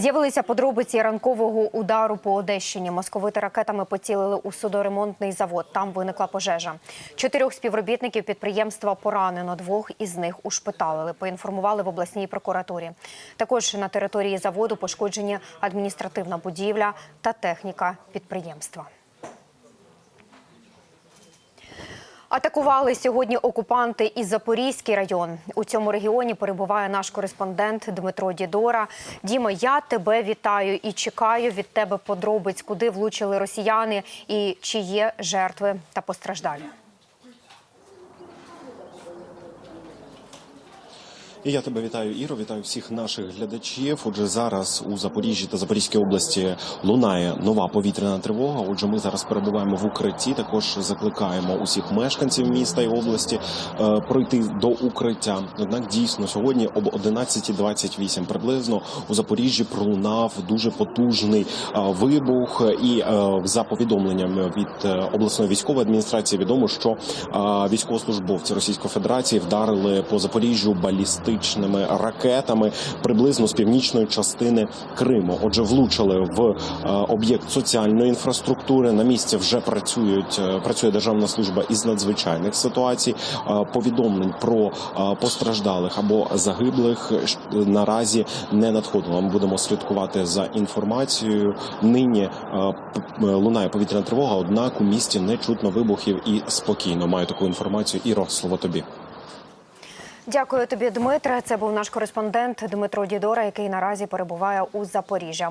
З'явилися подробиці ранкового удару по Одещині. Московити ракетами поцілили у судоремонтний завод. Там виникла пожежа. Чотирьох співробітників підприємства поранено. Двох із них ушпиталили. Поінформували в обласній прокуратурі. Також на території заводу пошкоджені адміністративна будівля та техніка підприємства. Атакували сьогодні окупанти і Запорізький район. У цьому регіоні перебуває наш кореспондент Дмитро Дідора. Дімо, я тебе вітаю і чекаю від тебе подробиць, куди влучили росіяни і чи є жертви та постраждалі. І я тебе вітаю, Іро. Вітаю всіх наших глядачів. Отже, зараз у Запоріжжі та Запорізькій області лунає нова повітряна тривога. Отже, ми зараз перебуваємо в укритті. Також закликаємо усіх мешканців міста і області е, пройти до укриття. Однак дійсно сьогодні об 11.28 приблизно у Запоріжжі пролунав дуже потужний е, вибух. І е, за повідомленням від е, обласної військової адміністрації відомо, що е, військовослужбовці Російської Федерації вдарили по Запоріжжю балістичними ракетами приблизно з північної частини Криму. Отже, влучили в е, об'єкт соціальної інфраструктури. На місці вже працюють е, працює державна служба із надзвичайних ситуацій. Е, Повідомлень про постраждалих або загиблих наразі не надходило. Ми будемо слідкувати за інформацією. Нині лунає повітряна тривога, однак у місті не чутно вибухів і спокійно. Маю таку інформацію. Іро, слово тобі. Дякую тобі, Дмитре. Це був наш кореспондент Дмитро Дідора, який наразі перебуває у Запоріжжя.